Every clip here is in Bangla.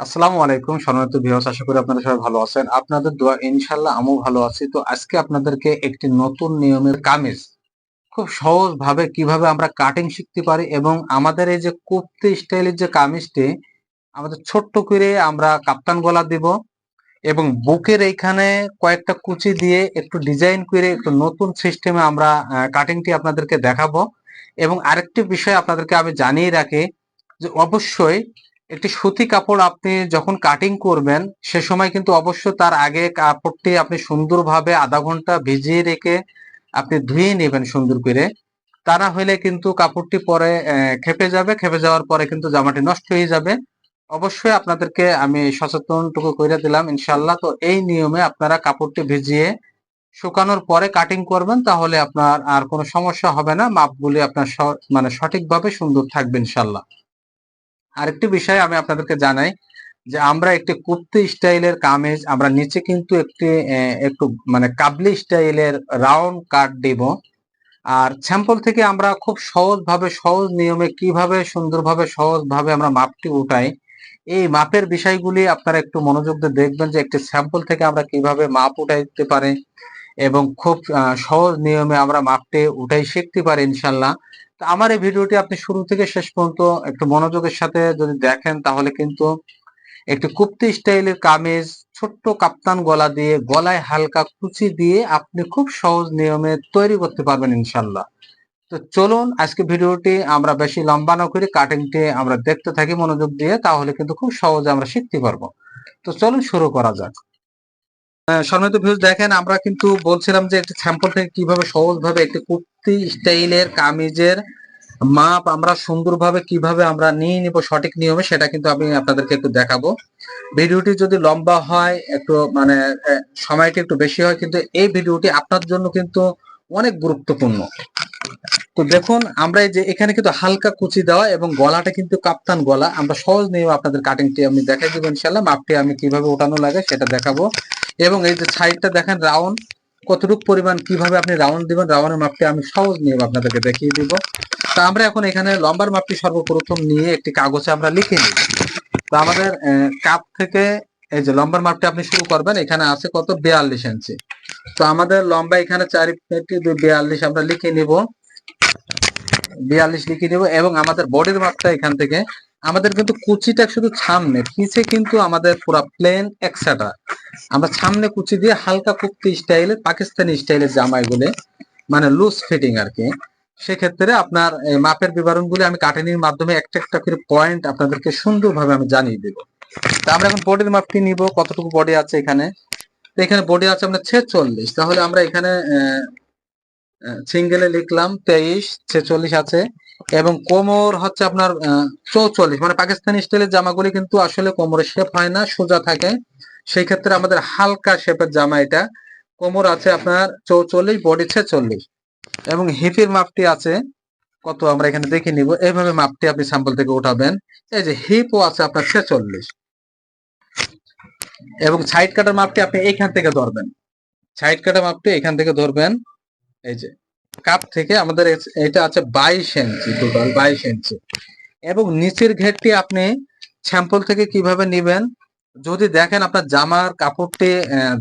আসসালামু আলাইকুম সম্মানিত ভিউয়ার্স আশা করি আপনারা সবাই ভালো আছেন। আপনাদের দোয়া ইনশাআল্লাহ আমিও ভালো আছি। তো আজকে আপনাদেরকে একটি নতুন নিয়মের কামিজ, খুব সহজ ভাবে কীভাবে আমরা কাটিং শিখতে পারি এবং আমাদের এই যে কুর্তি স্টাইলের যে কামিজটি, আমাদের ছোট্ট করে আমরা কাপ্তান গলা দিব এবং বুকের এইখানে কয়েকটা কুচি দিয়ে একটু ডিজাইন করে একটু নতুন সিস্টেমে আমরা কাটিংটি আপনাদেরকে দেখাবো। এবং আরেকটি বিষয় আপনাদেরকে আমি জানিয়ে রাখি যে অবশ্যই একটি সুতি কাপড় আপনি যখন কাটিং করবেন, সে সময় কিন্তু অবশ্য তার আগে কাপড়টি আপনি সুন্দরভাবে আধা ঘণ্টা ভিজিয়ে রেখে আপনি ধুয়ে নেবেন সুন্দর করে। তা না হলে কিন্তু কাপড়টি পরে খেপে যাবে, খেপে যাওয়ার পরে কিন্তু জামাটি নষ্ট হয়ে যাবে। অবশ্যই আপনাদেরকে আমি সচেতনটুকু করে দিলাম ইনশাল্লাহ তো এই নিয়মে আপনারা কাপড়টি ভিজিয়ে শুকানোর পরে কাটিং করবেন, তাহলে আপনার আর কোনো সমস্যা হবে না। মাপগুলি আপনার মানে সঠিকভাবে সুন্দর থাকবে ইনশাল্লাহ আরেকটি বিষয় আমি আপনাদেরকে জানাই যে আমরা একটি কুর্তি স্টাইলের কামিজ, আমরা নিচে কিন্তু একটি একটু মানে কাবলি স্টাইলের রাউন্ড কাট দিব। আর স্যাম্পল থেকে আমরা খুব সহজভাবে, সহজ নিয়মে কীভাবে, সুন্দরভাবে, সহজভাবে আমরা মাপটি উঠাই, এই মাপের বিষয়গুলি আপনারা একটু মনোযোগ দিয়ে দেখবেন যে একটি স্যাম্পল থেকে আমরা কীভাবে মাপ উঠাইতে পারি এবং খুব সহজ নিয়মে আমরা মাপটি উঠাই শিখতে পারি ইনশাল্লাহ। আমার এই ভিডিওটি আপনি শুরু থেকে শেষ পর্যন্ত একটু মনোযোগের সাথে যদি দেখেন, তাহলে কিন্তু একটি কুপ্তি স্টাইলের কামিজ, ছোট্ট কাপ্তান গলা দিয়ে, গলায় হালকা কুচি দিয়ে আপনি খুব সহজ নিয়মে তৈরি করতে পারবেন ইনশাল্লাহ তো চলুন, আজকে ভিডিওটি আমরা বেশি লম্বা না করে কাটিংটি আমরা দেখতে থাকি মনোযোগ দিয়ে, তাহলে কিন্তু খুব সহজে আমরা শিখতে পারব। তো চলুন শুরু করা যাক। সম্মানিত ভিউজ দেখেন, আমরা কিন্তু বলছিলাম যে একটি স্যাম্পল থেকে কীভাবে সহজভাবে একটি কুর্তি স্টাইলের কামিজের মাপ আমরা সুন্দরভাবে কীভাবে আমরা নিয়ে নিব সঠিক নিয়মে, সেটা কিন্তু আমি আপনাদেরকে একটু দেখাবো। ভিডিওটি যদি লম্বা হয়, একটু মানে সময়টি একটু বেশি হয়, কিন্তু এই ভিডিওটি আপনার জন্য কিন্তু অনেক গুরুত্বপূর্ণ। তো দেখুন, আমরা এই যে এখানে কিন্তু হালকা কুচি দেওয়া এবং গলাটা কিন্তু কাপ্তান গলা, আমরা সহজ নিয়ে আপনাদের কাটিংটি আমি দেখাই দিব ইনশাল্লাহ মাপটি আমি কীভাবে ওঠানো লাগে সেটা দেখাবো। এবং এই যে সাইডটা দেখেন রাউন্ড কতটুকু পরিমাণ, কীভাবে আপনি রাউন্ড দিবেন রাউন্ডের মাপটি আমি সহজ নিয়ে আপনাদেরকে দেখিয়ে দিব। তা আমরা এখন এখানে লম্বার মাপটি সর্বপ্রথম নিয়ে একটি কাগজে আমরা লিখে নিই। তো আমাদের কাপ থেকে এই যে লম্বার মাপটি আপনি শুরু করবেন, এখানে আছে কত? বিয়াল্লিশ ইঞ্চি তো আমাদের লম্বা এখানে চারি বিয়াল্লিশ আমরা লিখে নিব। বিয়াল্লিশ লিখে নিব এবং আমাদের বডির মাপটা এখান থেকে, আমাদের কিন্তু কুচিটা শুধু সামনে পিছে কিন্তু আমাদের পুরা প্লেন একসাটা আমরা সামনে কুচি দিয়ে হালকা কুর্তি স্টাইলের পাকিস্তানি স্টাইলের জামাইগুলো মানে লুজ ফিটিং আর কি সেক্ষেত্রে আপনার মাপের বিবরণগুলি আমি কাটিনির মাধ্যমে একটা একটা করে পয়েন্ট আপনাদেরকে সুন্দরভাবে আমি জানিয়ে দেব। তা আমরা এখন বডির মাপটি নিব? কতটুকু বডি আছে এখানে? এখানে বডি আছে আমরা ছেচল্লিশ। তাহলে আমরা এখানে সিঙ্গেলে লিখলাম তেইশ, ছেচল্লিশ আছে। এবং কোমর হচ্ছে আপনার চৌচল্লিশ। মানে পাকিস্তানি স্টাইলের জামাগুলি কিন্তু আসলে কোমরের শেপ হয় না, সোজা থাকে। সেই ক্ষেত্রে আমাদের হালকা শেপের জামা এটা। কোমর আছে আপনার চৌচল্লিশ, বডি ছেচল্লিশ। এবং হিপের মাপটি আছে, কত আমরা এখানে দেখে নিব। এইভাবে মাপটি আপনি স্যাম্পল থেকে উঠাবেন। এই যে হিপও আছে আপনার ছেচল্লিশ। এবং সাইড কাটার মাপটি আপনি এখান থেকে ধরবেন। সাইড কাটার মাপটি এখান থেকে ধরবেন। এই যে কাপ থেকে আমাদের এটা আছে বাইশ ইঞ্চি টোটাল বাইশ ইঞ্চি। এবং নিচের ঘেরটি আপনি স্যাম্পল থেকে কীভাবে নিবেন? যদি দেখেন আপনার জামার কাপড়টি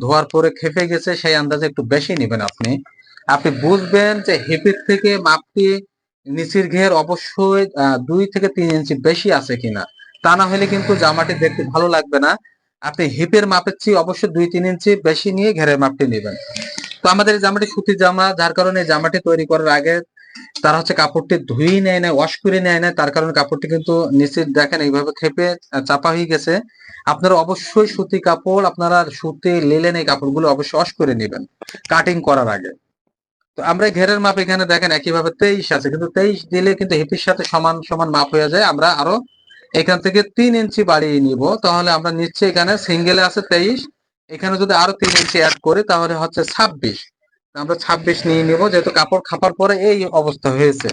ধোয়ার পরে খেপে গেছে, সেই আন্দাজে একটু বেশি নেবেন আপনি। আপনি বুঝবেন যে হিপের থেকে মাপটি নিচের ঘের অবশ্যই দুই থেকে তিন ইঞ্চি বেশি আছে কিনা। তা না হলে কিন্তু জামাটি দেখতে ভালো লাগবে না। আপনি হিপের মাপের চেয়ে অবশ্যই দুই তিন ইঞ্চি বেশি নিয়ে ঘেরের মাপটি নেবেন। তো আমাদের জামাটি সুতির জামা, যার কারণে জামাটি তৈরি করার আগে তারা হচ্ছে কাপড়টি ধুই নেয় না ওয়াশ করে নেয় না, তার কারণে কাপড়টি কিন্তু নিচে দেখেন এইভাবে খেপে চাপা হয়ে গেছে। আপনারা অবশ্যই সুতি কাপড় আপনারা সুতি লেলেন এই কাপড়গুলো অবশ্যই ওয়াশ করে নেবেন কাটিং করার আগে। তো আমরা ঘেরের মাপ এখানে দেখেন একইভাবে তেইশ আছে, কিন্তু তেইশ দিলে কিন্তু হিপির সাথে সমান সমান মাপ হয়ে যায়। আমরা আরও এখান থেকে তিন ইঞ্চি বাড়িয়ে নিব, তাহলে আমরা নিচ্ছে এখানে সিঙ্গেলে আছে তেইশ। এখানে যদি আরও তিন ইঞ্চি অ্যাড করি, তাহলে হচ্ছে ছাব্বিশ। আমরা ছাব্বিশ নিয়ে নিব, যেহেতু কাপড় খাপার পরে এই অবস্থা হয়েছে।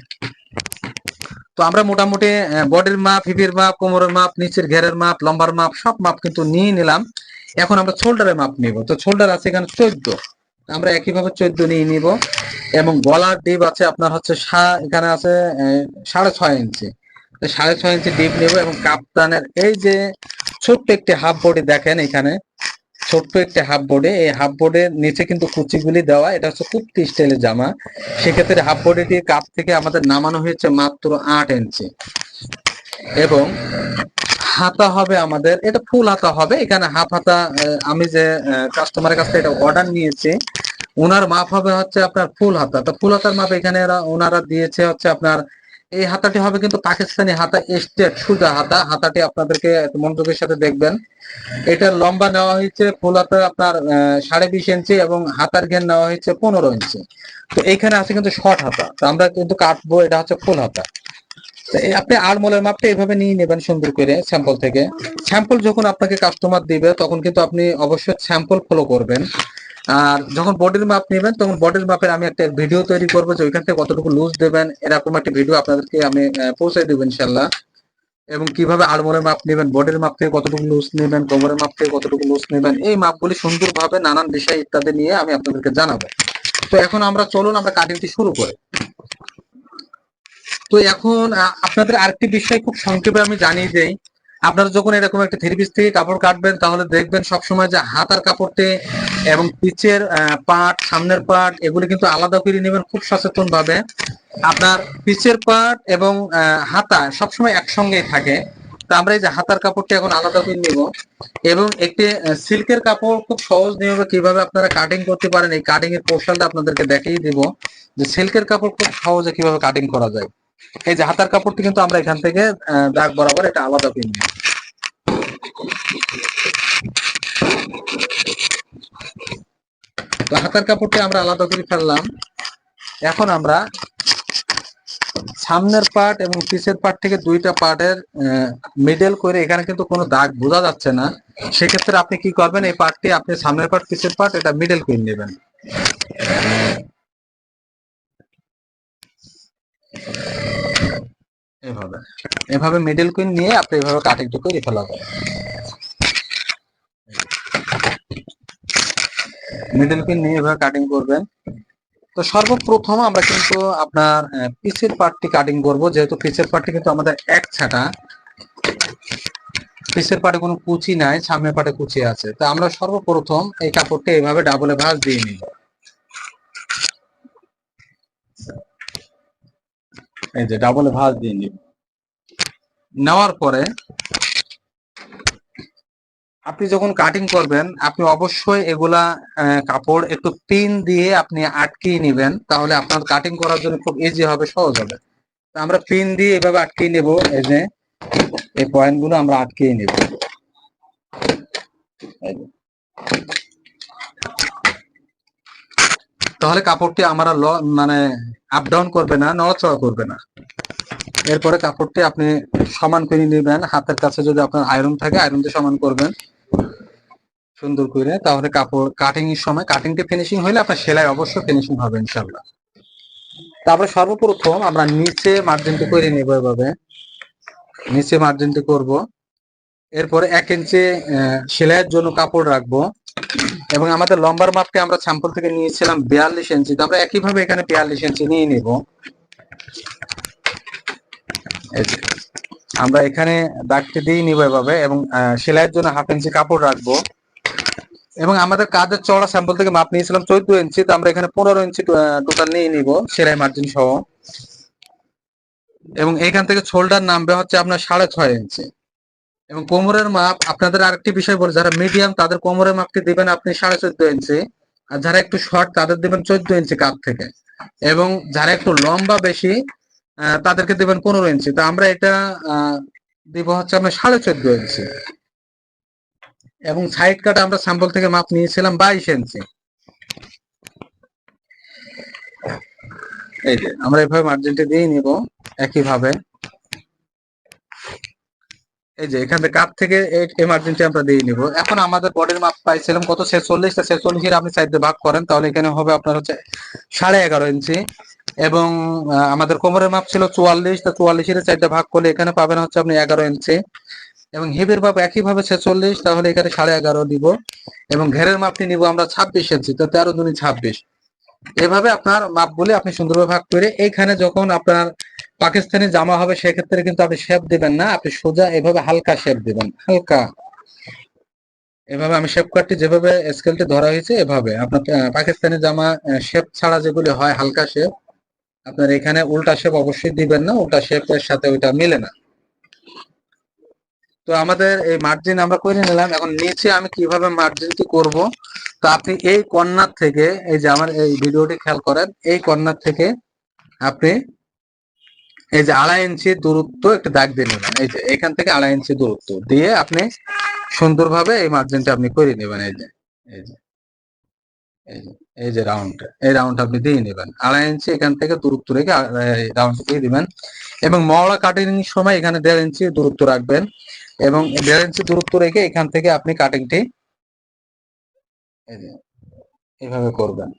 তো আমরা মোটামুটি বডির মাপ হিপির মাপ, কোমরের মাপ, নিচের ঘেরের মাপ, লম্বার মাপ, সব মাপ কিন্তু নিয়ে নিলাম। এখন আমরা শোল্ডারের মাপ নিব। তো শোল্ডার আছে এখানে চোদ্দ। আমরা একইভাবে চোদ্দ নিয়ে নিব। এবং গলার ডিপ আছে আপনার হচ্ছে এখানে আছে সাড়ে ছয় ইঞ্চি। সাড়ে ছয় ইঞ্চি ডিপ নেব এবং কাপ্তানের এই যে ছোট্ট একটি হাফ বডি দেখেন এখানে। ছোট্ট একটি হাফ বোর্ডে এই হাফ বোর্ডের নিচে কিন্তু কুচিগুলি দেওয়া, এটা হচ্ছে কুর্তি স্টাইলের জামা। সেক্ষেত্রে হাফ বডিটি কাপ থেকে আমাদের নামানো হয়েছে মাত্র আট ইঞ্চি। এবং হাতা হবে আমাদের, এটা ফুল হাতা হবে, এখানে হাফ হাতা আমি যে কাস্টমারের কাছ থেকে এটা অর্ডার নিয়েছি ওনার মাপ হবে হচ্ছে আপনার ফুল হাতা। তো ফুল হাতার মাপ এখানে ওনারা দিয়েছে হচ্ছে আপনার এই হাতাটি হবে কিন্তু পাকিস্তানি হাতা, স্টেট সুজা হাতা। হাতাটি আপনাদেরকে মনোযোগের সাথে দেখবেন। এটা লম্বা নেওয়া হয়েছে, ফুল হাতা আপনার সাড়ে বিশ ইঞ্চি এবং হাতার ঘের নেওয়া হয়েছে পনেরো ইঞ্চি। তো এইখানে আছে কিন্তু শর্ট হাতা। তো আমরা কিন্তু কাটবো, এটা হচ্ছে ফুল হাতা। আপনি আলমোলের মাপটা এভাবে নিয়ে নেবেন সুন্দর করে স্যাম্পল থেকে। স্যাম্পল যখন আপনাকে কাস্টমার দিবে, তখন কিন্তু আপনি অবশ্যই স্যাম্পল ফলো করবেন। আর যখন বডির মাপ নেবেন, তখন বডির মাপের আমি একটা ভিডিও তৈরি করব যে ওইখান থেকে কতটুকু লুজ দেবেন। এরকম একটা ভিডিও আপনাদেরকে আমি পৌঁছে দেবো ইনশাল্লাহ এবং কীভাবে আড়মোড়ের মাপ নেবেন বডির মাপ থেকে কতটুকু লুজ নেবেন কোমরের মাপ থেকে কতটুকু লুজ নেবেন, এই মাপগুলি সুন্দরভাবে নানান বিষয় ইত্যাদি নিয়ে আমি আপনাদেরকে জানাব। তো এখন আমরা চলুন, আমরা কাটিংটি শুরু করি। তো এখন আপনাদের আরেকটি বিষয় খুব সংক্ষেপে আমি জানিয়ে দেই। আপনারা যখন এরকম একটা থ্রি পিস থেকে কাপড় কাটবেন, তাহলে দেখবেন সবসময় যে হাতার কাপড়টি এবং পিচের পাট, সামনের পাট, এগুলি কিন্তু আলাদা করে নেবেন খুব সচেতন ভাবে আপনার পিচের পাট এবং হাতা সবসময় একসঙ্গেই থাকে। তো আমরা এই যে হাতার কাপড়টি এখন আলাদা করে নিব। এবং একটি সিল্কের কাপড় খুব সহজ নিয়মে কীভাবে আপনারা কাটিং করতে পারেন, এই কাটিং এর কৌশলটা আপনাদেরকে দেখিয়ে দিব। যে সিল্কের কাপড় খুব সহজে কীভাবে কাটিং করা যায়। এই যে হাতার কাপড়টি কিন্তু আমরা এখান থেকে দাগ বরাবর এটা আলাদা নিব তো হাতার কাপড়টি আমরা আলাদা করে ফেললাম। এখন আমরা সামনের পার্ট এবং পিছের পার্ট থেকে দুইটা পার্টের মিডল করে এখানে কিন্তু কোনো দাগ বোঝা যাচ্ছে না। সেক্ষেত্রে আপনি কি করবেন, এই পার্টটি আপনি সামনের পার্ট, পিছের পার্ট এটা মিডল করে নেবেন। এভাবে। এভাবে মিডল কুইন নিয়ে আপনি এভাবে কাটিংটা করে ফেলা যায়। মিডল কুইন নিয়ে এভাবে কাটিং করবেন। তো সর্বপ্রথম আমরা কিন্তু আপনার পিছের পার্টটি কাটিং করব, যেহেতু পিছের পার্টটি কিন্তু আমাদের এক ছাটা। পিছের পাটে কোনো কুচি নাই, সামনের পাটে কুচি আছে। তো আমরা সর্বপ্রথম এই কাপড়টা এইভাবে ডাবলে ভাঁজ দিয়ে নিই এই যে ডাবলে ভাঁজ দিয়ে নিব। নেওয়ার পরে আপনি যখন কাটিং করবেন, আপনি অবশ্যই এগুলা কাপড় একটু পিন দিয়ে আপনি আটকিয়ে নেবেন, তাহলে আপনার কাটিং করার জন্য খুব ইজি হবে, সহজ হবে। আমরা পিন দিয়ে এভাবে আটকিয়ে নেব, এই যে এই পয়েন্টগুলো আমরা আটকিয়ে নেব। তাহলে কাপড়টি আমরা মানে আপ ডাউন করবে না, নড়াচড়া করবে না। এরপরে কাপড়টি আপনি সমান করে নেবেন। হাতের কাছে যদি আপনার আয়রন থাকে আয়রন দিয়ে সমান করবেন। সুন্দর করে, তাহলে কাপড় কাটিং এর সময় কাটিংটি ফিনিশিং হলে আপনার সেলাই অবশ্যই ফিনিশিং হবে ইনশাল্লাহ তারপরে সর্বপ্রথম আমরা নিচে মার্জিনটি করে নেব এভাবে। নিচে মার্জিনটি করব। এরপরে এক ইঞ্চি সেলাইয়ের জন্য কাপড় রাখব। এবং আমাদের লম্বার মাপকে আমরা স্যাম্পল থেকে নিয়েছিলাম বিয়াল্লিশ ইঞ্চি তো আমরা একইভাবে এখানে বিয়াল্লিশ ইঞ্চি নিয়ে নিব। আমরা এখানে দাগটি দিয়ে নিব এভাবে এবং সেলাইয়ের জন্য হাফ ইঞ্চি কাপড় রাখব। এবং আমাদের কাজের চড়া স্যাম্পল থেকে মাপ নিয়েছিলাম চোদ্দ ইঞ্চি তো আমরা এখানে পনেরো ইঞ্চি টোটাল নিয়ে নিব সেলাই মার্জিন সহ। এবং এখান থেকে শোল্ডার নামবে হচ্ছে আপনার সাড়ে ছয় ইঞ্চি এবং কোমরের মাপ, আপনাদের আরেকটি বিষয় বলে, যারা মিডিয়াম তাদের কোমরের মাপটি দিবেন আপনি সাড়ে চোদ্দ ইঞ্চি, আর যারা একটু শর্ট তাদের দিবেন চোদ্দ ইঞ্চি কাপ থেকে। এবং যারা একটু লম্বা বেশি তাদেরকে দিবেন পনেরো ইঞ্চি। তো আমরা এটা দিব হচ্ছে আপনার সাড়ে চোদ্দ ইঞ্চি। এবং সাইড কাট আমরা স্যাম্পল থেকে মাপ নিয়েছিলাম বাইশ ইঞ্চি। এই যে, আমরা এভাবে মার্জিনটা দিয়ে নিব, একইভাবে। এই যে, এখান থেকে কাপ থেকে এমার্জেন্সি আমরা দিয়ে নিব। এখন আমাদের বডির মাপ পাইছিলাম, কত ছেচল্লিশটা ছেচল্লিশ আপনি সাইডে ভাগ করেন, তাহলে এখানে হবে আপনার হচ্ছে সাড়ে এগারো ইঞ্চি এবং আমাদের কোমরের মাপ ছিল চুয়াল্লিশ, তা চুয়াল্লিশের চারটা ভাগ করলে এখানে পাবেন হচ্ছে আপনি এগারো ইঞ্চি এবং হিপের মাপ একইভাবে ছেচল্লিশ, তাহলে এখানে সাড়ে এগারো দিব। এবং ঘেরের মাপটি নিব আমরা ছাব্বিশ ইঞ্চি তো তেরো দুনি ছাব্বিশ। এভাবে আপনার মাপগুলি আপনি সুন্দরভাবে ভাগ করে এইখানে যখন আপনার পাকিস্তানি জামা হবে, সেক্ষেত্রে কিন্তু আপনি শেপ দিবেন না। আপনি সোজা এভাবে হালকা শেপ দিবেন, হালকা। এভাবে আমি শেপ কাটটি যেভাবে স্কেলটি ধরা হয়েছে, এভাবে। আপনার পাকিস্তানি জামা শেপ ছাড়া যেগুলি হয়, হালকা শেপ আপনার এখানে উল্টা শেপ অবশ্যই দিবেন না, উল্টা শেপের সাথে ওইটা মিলে না। তো আমাদের এই মার্জিন আমরা করে নিলাম। এখন নিচে আমি কীভাবে মার্জিনটি করব? তো আপনি এই কর্নার থেকে, এই যে আমার এই ভিডিওটি খেয়াল করেন, এই কর্নার থেকে আপনি এই যে আড়াই ইঞ্চি দূরত্ব একটা দাগ দিয়ে নেবেন। এই যে এখান থেকে আড়াই ইঞ্চি দূরত্ব দিয়ে আপনি সুন্দরভাবে এই মার্জিনটা আপনি করে নেবেন। এই যে এই যে এই যে রাউন্ডটা এই রাউন্ড আপনি দিয়ে নেবেন। আড়াই ইঞ্চি এখান থেকে দূরত্ব রেখে রাউন্ড দিয়ে দিবেন। এবং মহড়া কাটিং সময় এখানে দেড় ইঞ্চি দূরত্ব রাখবেন। এবং দেড় ইঞ্চি দূরত্ব রেখে এখান থেকে আপনি কাটিংটি এভাবে করবেন।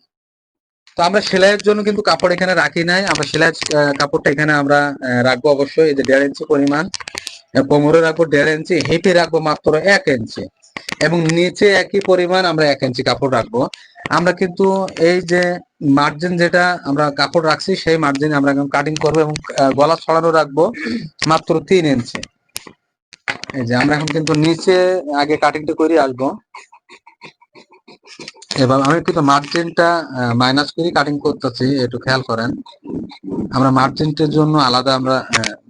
তো আমরা সেলাইয়ের জন্য কিন্তু কাপড় এখানে রাখি নাই। আমরা সেলাইয়ের কাপড়টা এখানে আমরা রাখব অবশ্যই। এই যে দেড় ইঞ্চি পরিমাণ কোমরে রাখব দেড় ইঞ্চি, হেঁটে রাখব মাত্র এক ইঞ্চি। এবং নিচে একই পরিমাণ আমরা এক ইঞ্চি কাপড় রাখব। আমরা কিন্তু এই যে মার্জিন যেটা আমরা কাপড় রাখছি, সেই মার্জিন আমরা কাটিং করব এবং গলা ছড়ানো রাখব মাত্র তিন ইঞ্চি। এই যে আমরা এখন কিন্তু নিচে আগে কাটিংটা করে আসব। এবার আমি কিন্তু মার্জিনটা মাইনাস করে কাটিং করতেছি, একটু খেয়াল করেন। আমরা মার্জিনটার জন্য আলাদা আমরা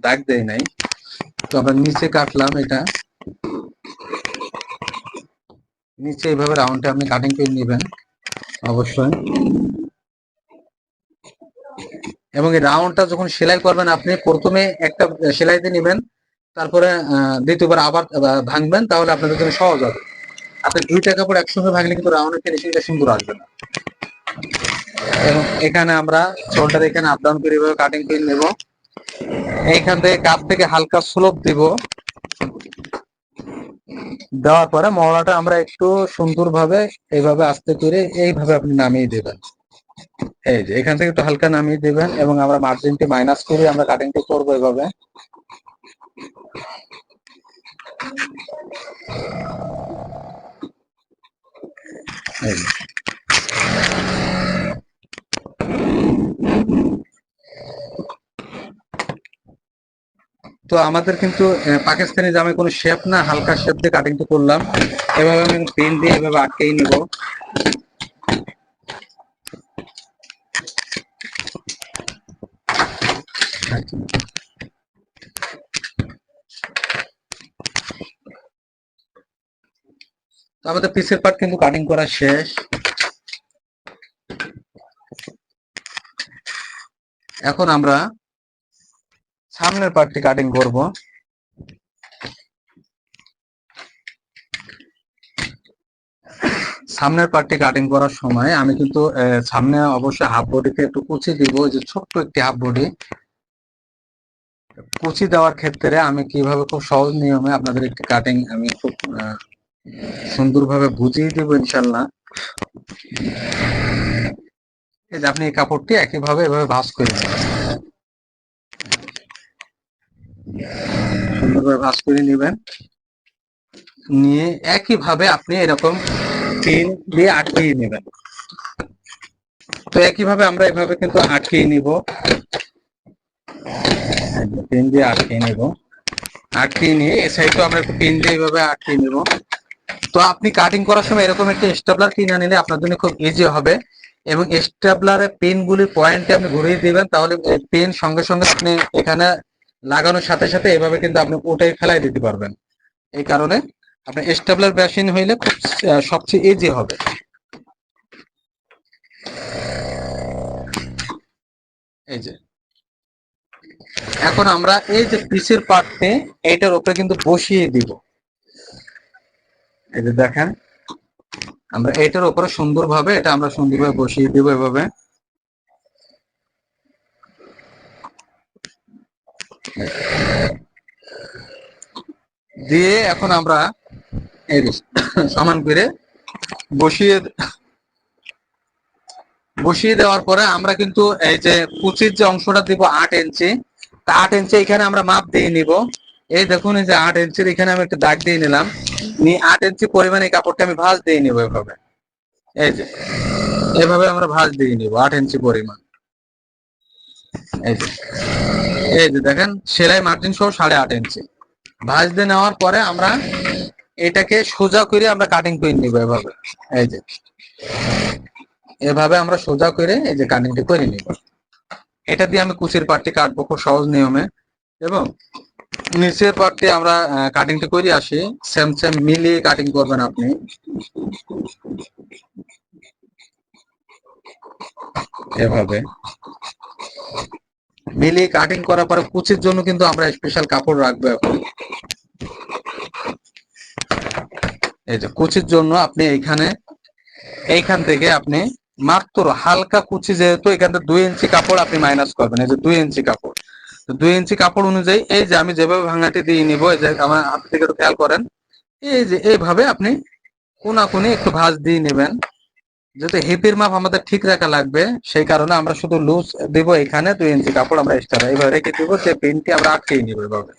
দাগ দেই নাই। তো আমরা নিচে কাটলাম এটা। নিচে এইভাবে রাউন্ডে আপনি কাটিং করে নেবেন, অবশ্যই। এবং এই রাউন্ডটা যখন সেলাই করবেন আপনি, প্রথমে একটা সেলাইতে নেবেন, তারপরে দ্বিতীয়বার আবার ভাঙবেন, তাহলে আপনাদের জন্য সহজ হবে। আপনি দুইটা কাপড় একসঙ্গে ভাঙলে কিন্তু রাউন্ডের ফিনিশিংটা সুন্দর আসবে না। এবং এখানে আমরা শোল্ডার এখানে আপ ডাউন করে এভাবে কাটিং করে নেব। এইখান থেকে কাপ থেকে হালকা স্লোপ দিব। দেওয়ার পরে মহড়াটা আমরা একটু সুন্দরভাবে এইভাবে আস্তে করে এইভাবে আপনি নামিয়ে দেবেন। এই যে, এখান থেকে একটু হালকা নামিয়ে দেবেন এবং আমরা মার্জিনটি মাইনাস করে আমরা কাটিংটি করব এভাবে। তো আমাদের কিন্তু পাকিস্তানি জামে কোনো শেপ না, হালকা শেপ দিয়ে কাটিং তো করলাম। এভাবে আমি পেন দিয়ে এভাবে আটকেই নিব। আমাদের পিসের পার্ট কিন্তু কাটিং করা শেষ। এখন আমরা সামনের পার্টটি কাটিং করব। সামনের পার্টটি কাটিং করার সময় আমি কিন্তু সামনে অবশ্যই হাফ বডিতে একটু কুচি দিব যে ছোট্ট একটি হাফ বডি কুচি দেওয়ার ক্ষেত্রে আমি কীভাবে খুব সহজ নিয়মে আপনাদের একটি কাটিং আমি খুব সুন্দরভাবে বুঝিয়ে দেবো ইনশাল্লাহ। এই যে আপনি এই কাপড়টি একইভাবে এভাবে ভাঁজ করে সুন্দরভাবে ভাঁজ করে নেবেন। নিয়ে একইভাবে আপনি এরকম পিন দিয়ে আটকিয়ে নেবেন। তো একইভাবে আমরা এভাবে কিন্তু আটকিয়ে নিব। পিন দিয়ে আটকিয়ে নিব। আটকিয়ে নিয়ে এই সাইডে আমরা একটু পিন দিয়ে এইভাবে আটকিয়ে নিব। তো আপনি কাটিং করার সময় এরকম একটা স্টেপলার কিনে নিলে আপনার জন্য খুব ইজি হবে। এবং স্টেপলারের পেন গুলির পয়েন্টে আপনি ঘুরিয়ে দিবেন, তাহলে পেন সঙ্গে সঙ্গে আপনি এখানে লাগানোর সাথে সাথে এভাবে কিন্তু আপনি ওটাই ফেলাই দিতে পারবেন। এই কারণে আপনার স্টেবলার মেশিন হইলে খুব সবচেয়ে ইজি হবে। এই যে। এখন আমরা এই যে পিসের পার্টে এইটার উপরে কিন্তু বসিয়ে দিব। এই যে দেখেন, আমরা এইটার উপরে সুন্দরভাবে, এটা আমরা সুন্দরভাবে বসিয়ে দিব এভাবে। দিয়ে এখন আমরা সমান করে বসিয়ে বসিয়ে দেওয়ার পরে আমরা কিন্তু এই যে কুচির যে অংশটা দিব আট ইঞ্চি, তা আট ইঞ্চি এখানে আমরা মাপ দিয়ে নিব। এই দেখুন এই যে আট ইঞ্চির এখানে আমি একটা দাগ দিয়ে নিলাম। নিয়ে আট ইঞ্চি পরিমাণে কাপড়টা আমি ভাঁজ দিয়ে নিব এভাবে। এই যে, এভাবে আমরা ভাঁজ দিয়ে নিব, আট ইঞ্চি পরিমাণ। এই যে এই যে দেখেন, সেলাই মার্জিন সহ সাড়ে আট ইঞ্চি। ভাঁজ দিয়ে নেওয়ার পরে আমরা এটাকে সোজা করে আমরা কাটিং করে নিব এভাবে। এই যে, এভাবে আমরা সোজা করে এই যে কাটিংটি করে নিব। এটা দিয়ে আমি কুচির পাটটি কাটবো খুব সহজ নিয়মে। এবং নিচের পাটটি আমরা কাটিংটি করে আসি। সেম সেম মিলিয়ে কাটিং করবেন আপনি। এভাবে। মিলিয়ে কাটিং করার পরে কুচির জন্য কিন্তু আমরা স্পেশাল কাপড় রাখব এখন। এই যে কুচির জন্য আপনি এইখানে, এইখান থেকে আপনি মাত্র হালকা কুচি যেহেতু এখান থেকে দুই ইঞ্চি কাপড় আপনি মাইনাস করবেন। এই যে দুই ইঞ্চি কাপড়। দুই ইঞ্চি কাপড় অনুযায়ী, এই যে আমি যেভাবে ভাঙাটি দিয়ে নিব, এই যে আমার হাত থেকে একটু খেয়াল করেন, এই যে এইভাবে আপনি কোনাকুনি একটু ভাঁজ দিয়ে নেবেন। যেহেতু হিপের মাপ আমাদের ঠিক রাখা লাগবে, সেই কারণে আমরা শুধু লুজ দিব এখানে, দুই ইঞ্চি কাপড় আমরা এক্সট্রা এইভাবে রেখে দিব, যে পিনটি আমরা আটকেই নিব এভাবে।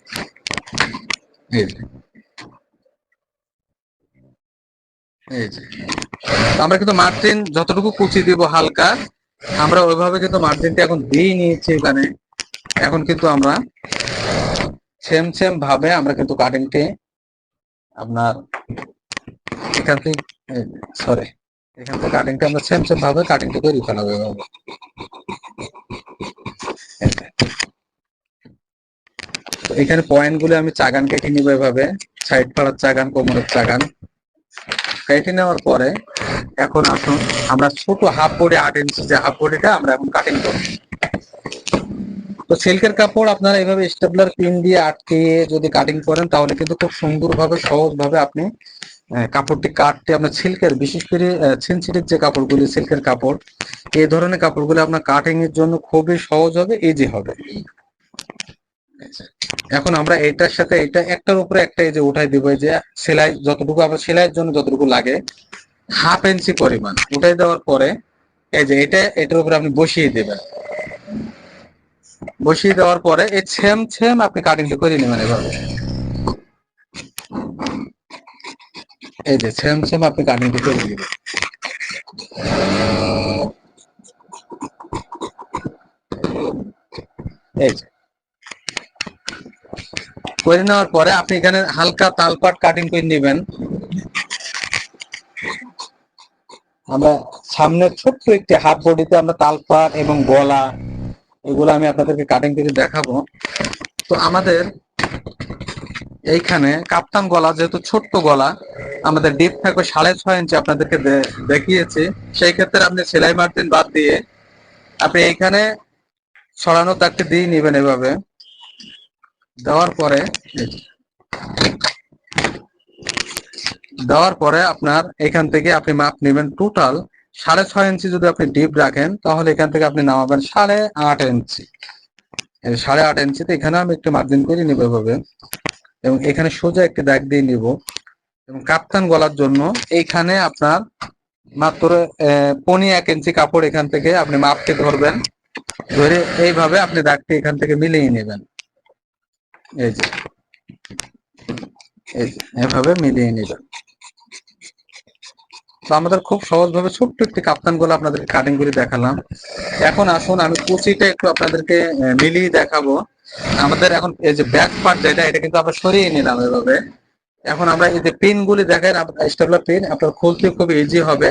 আমরা কিন্তু মার্জিন যতটুকু কুচি দিব হালকা, আমরা ওইভাবে কিন্তু মার্জিনটা এখন দিয়ে নিয়েছি এখানে। এখন কিন্তু আমরা সেম সেম ভাবে আমরা কিন্তু কাটিংটি আপনার এখান থেকে সরি এখান থেকে কাটিংটা আমরা সেম সেম ভাবে কাটিংটা তৈরি যে। তো এখানে পয়েন্টগুলো আমি চাগান কেটে নিবো এভাবে। সাইড পাড়ার চাগান, কোমরের চাগান। কেটে নেওয়ার পরে এখন আসুন, আমরা ছোট হাফ বডি আট ইঞ্চি যে হাফ বডিটা আমরা এখন কাটিং করব। তো সিল্কের কাপড় আপনারা এইভাবে স্টেপলার পিন দিয়ে আটকে যদি কাটিং করেন, তাহলে কিন্তু খুব সুন্দরভাবে, সহজভাবে আপনি কাপড়টি কাটতে আপনার সিল্কের, বিশেষ করে সেন্সিটিভ যে কাপড়গুলি, সিল্কের কাপড়, এই ধরনের কাপড়গুলো আপনার কাটিং এর জন্য খুবই সহজ হবে ইজি হবে। এখন আমরা এটার সাথে, এটা একটার উপরে একটা এই যে উঠাই দিব যে সেলাই, যতটুকু আবার সেলাইয়ের জন্য যতটুকু লাগে হাফ ইঞ্চি পরিমাণ উঠাই দেওয়ার পরে, এই যে এটা, এটার উপরে আপনি বসিয়ে দেবেন। বসিয়ে দেওয়ার পরে এই ছেম ছেম আপনি কাটিংটা করে নেবেন এভাবে। এই যে সেম সেম আপনি কাটিংটা করে দিবেন এই করে নেওয়ার পরে আপনি এখানে হালকা তালপাট কাটিং করে নেবেন। আমরা সামনে ছোট্ট একটি হাফ বডিতে আমরা তালপাট এবং গলা এগুলো আমি আপনাদেরকে কাটিং করে দেখাবো। তো আমাদের এইখানে কাপ্তান গলা যেহেতু ছোট্ট গলা, আমাদের ডিপ থাকবে সাড়ে ছয় ইঞ্চি আপনাদেরকে দেখিয়েছি। সেই ক্ষেত্রে আপনি সেলাই মার্জিন বাদ দিয়ে আপনি এইখানে ছড়ানো দাগটি দিয়ে নেবেন এভাবে। দেওয়ার পরে দেওয়ার পরে আপনার এখান থেকে আপনি মাপ নেবেন টোটাল সাড়ে ছয় ইঞ্চি যদি আপনি ডিপ রাখেন তাহলে এখান থেকে আপনি নামাবেন সাড়ে আট ইঞ্চি। সাড়ে আট ইঞ্চি ইঞ্চিতে এখানে আমি একটু মার্জিন করে নিব এভাবে। এবং এখানে সোজা একটি দাগ দিয়ে নিব। এবং কাপ্তান গলার জন্য এইখানে আপনার মাত্র পনি এক ইঞ্চি কাপড় এখান থেকে আপনি মাপকে ধরবেন। ধরে এইভাবে আপনি দাগটি এখান থেকে মিলিয়ে নেবেন। এই যে এই যে, এভাবে মিলিয়ে নেবেন। তো আমাদের খুব সহজভাবে ছোট্ট একটি কাপ্তানগুলো আপনাদের কাটিং করে দেখালাম। এখন আসুন, আমি কুচিটা একটু আপনাদেরকে মিলিয়ে দেখাবো। আমাদের এখন এই যে ব্যাক পার্ট যেটা, এটা কিন্তু আমরা সরিয়ে নিলাম এভাবে। এখন আমরা এই যে পিন গুলি দেখেন স্টেপলার পিন আপনার খুলতে খুব ইজি হবে।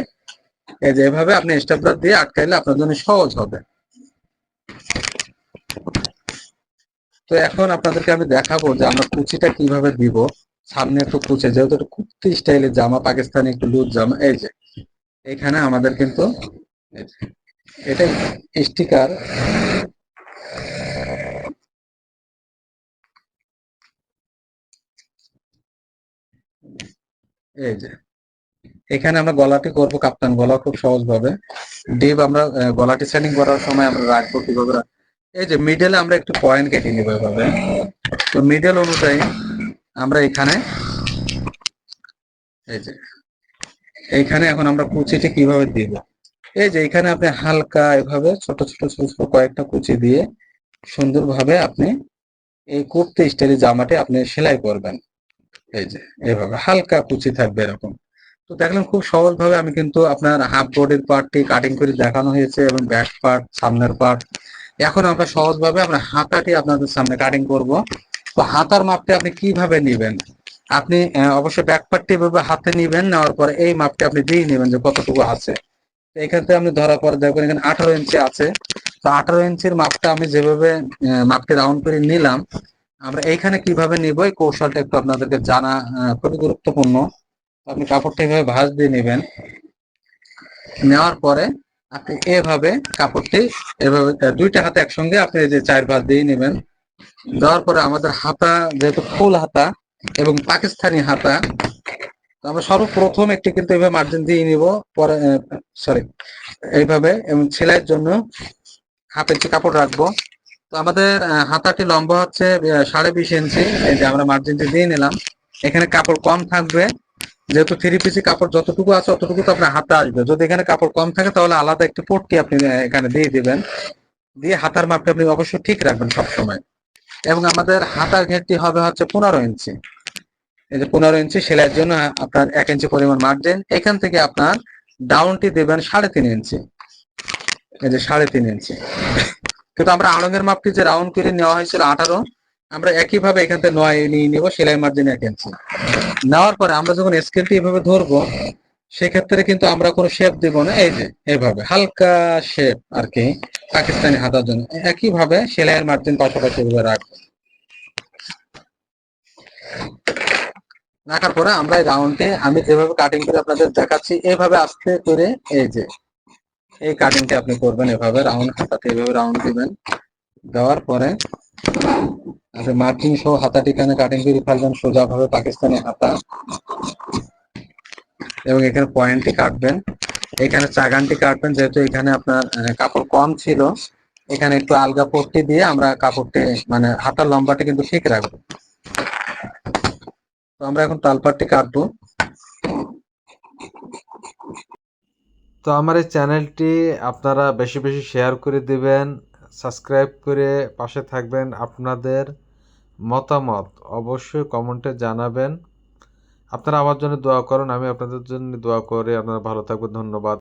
এই যে এভাবে আপনি স্টেপলার দিয়ে আটকাইলে আপনার জন্য সহজ হবে। তো এখন আপনাদেরকে আমি দেখাবো যে আমরা কুচিটা কীভাবে দিব। সামনে একটু কুচে যেহেতু কুর্তি স্টাইলের জামা, পাকিস্তানি একটু লুজ জামা, এই যে, এখানে আমাদের কিন্তু এটা স্টিকার। এই যে, এখানে আমরা গলাটি করব কাপ্তান গলা খুব সহজ ভাবে ডিপ আমরা গলাটি সেটিং করার সময় আমরা রাখব কীভাবে? এই যে মিডলে আমরা একটু পয়েন্ট কেটে নিব এভাবে। তো মিডল অনুযায়ী আমরা এখানে, এই যে, এইখানে এখন আমরা কুচিটি কীভাবে দিব? এই যে এখানে আপনি হালকা এভাবে ছোট ছোট ছোট ছোট কয়েকটা কুচি দিয়ে সুন্দরভাবে আপনি এই কুর্তি স্টাইলের জামাটি আপনি সেলাই করবেন। এই যে, এইভাবে হালকা কুচি থাকবে এরকম। তো দেখলেন খুব সহজ ভাবে আমি কিন্তু আপনার হাফ বডির পার্টটি কাটিং করে দেখানো হয়েছে এবং ব্যাক পার্ট, সামনের পার্ট। এখন আমরা সহজভাবে আমরা হাতাটি আপনাদের সামনে কাটিং করব। তো হাতার মাপটি আপনি কীভাবে নেবেন? আপনি অবশ্যই ব্যাক পার্টটি এভাবে হাতে নেবেন, নেওয়ার পরে এই মাপটি আপনি দিয়ে নেবেন যে কতটুকু আছে। এখান থেকে আপনি ধরার পরে দেখবেন এখানে আঠারো ইঞ্চি আছে। তো আঠারো ইঞ্চির মাপটা আমি যেভাবে মাপটি রাউন্ড করে নিলাম, আমরা এইখানে কীভাবে নিব এই কৌশলটা একটু আপনাদেরকে জানা খুবই গুরুত্বপূর্ণ। আপনি কাপড়টা এভাবে ভাঁজ দিয়ে নেবেন। নেওয়ার পরে আপনি এভাবে কাপড়টি এভাবে দুইটা হাতে একসঙ্গে আপনি যে চার ভাঁজ দিয়ে নেবেন। দেওয়ার পরে আমাদের হাতা যেহেতু ফুল হাতা এবং পাকিস্তানি হাতা আমরা সর্বপ্রথম একটি কিন্তু এভাবে মার্জিন দিয়ে নিব, পরে সরি এইভাবে এবং সেলাইয়ের জন্য হাফ ইঞ্চি কাপড় রাখব। তো আমাদের হাতাটি লম্বা হচ্ছে সাড়ে বিশ ইঞ্চি, এই যে আমরা মার্জিনটি দিয়ে নিলাম। এখানে কাপড় কম থাকবে, যেহেতু থ্রি পিসি কাপড় যতটুকু আছে ততটুকু তো আপনার হাতে আসবে। যদি এখানে কাপড় কম থাকে তাহলে আলাদা একটি পট্টি আপনি এখানে দিয়ে দিবেন। দিয়ে হাতার মাপটা আপনি অবশ্যই ঠিক রাখবেন সবসময়। এবং আমাদের হাতার ঘেরটি হবে হচ্ছে পনেরো ইঞ্চি। এই যে পনেরো ইঞ্চি সেলাইয়ের জন্য আপনার এক ইঞ্চি পরিমাণ মার্জিন এখান থেকে আপনার ডাউনটি দেবেন সাড়ে তিন ইঞ্চি। এই যে সাড়ে তিন ইঞ্চি। কিন্তু আমরা আড়ঙের মাপটি যে রাউন্ড করে নেওয়া হয়েছিল আঠারো, আমরা একই ভাবে এখান থেকে নয় নিয়ে নিব, সেলাই মার্জিন এক ইঞ্চি। নেওয়ার পরে আমরা যখন স্কেলটি এভাবে ধরবো সেক্ষেত্রে কিন্তু আমরা কোনো শেপ দিব না, এই যে, এভাবে। হালকা শেপ আর কি পাকিস্তানি হাতার জন্য। একই ভাবে সেলাইয়ের মার্জিন পাশাপাশি এভাবে রাখব। রাখার পরে আমরা এই রাউন্ডে আমি যেভাবে কাটিং করে আপনাদের দেখাচ্ছি, এভাবে আস্তে করে, এই যে, এই কাটিংটা আপনি করবেন এভাবে রাউন্ড হাতাতে এভাবে রাউন্ড দিবেন। দেওয়ার পরে মার্কিং সহ হাতাটি এখানে কাটিং করে ফেলবেন, সোজাভাবে পাকিস্তানি হাতা। এবং এখানে পয়েন্টটি কাটবেন। এখানে চাগানটি কাটবেন, যেহেতু এখানে আপনার কাপড় কম ছিল। এখানে একটু আলগা পট্টি দিয়ে আমরা কাপড়টি মানে হাতার লম্বাটি কিন্তু ঠিক রাখব। তো আমরা এখন তালপাটটি কাটবো। তো আমার এই চ্যানেলটি আপনারা বেশি বেশি শেয়ার করে দিবেন, সাবস্ক্রাইব করে পাশে থাকবেন আপনাদের মতামত অবশ্যই কমেন্টে জানাবেন। আপনারা আমার জন্য দোয়া করুন আমি আপনাদের জন্য দোয়া করে আপনারা ভালো থাকবেন ধন্যবাদ।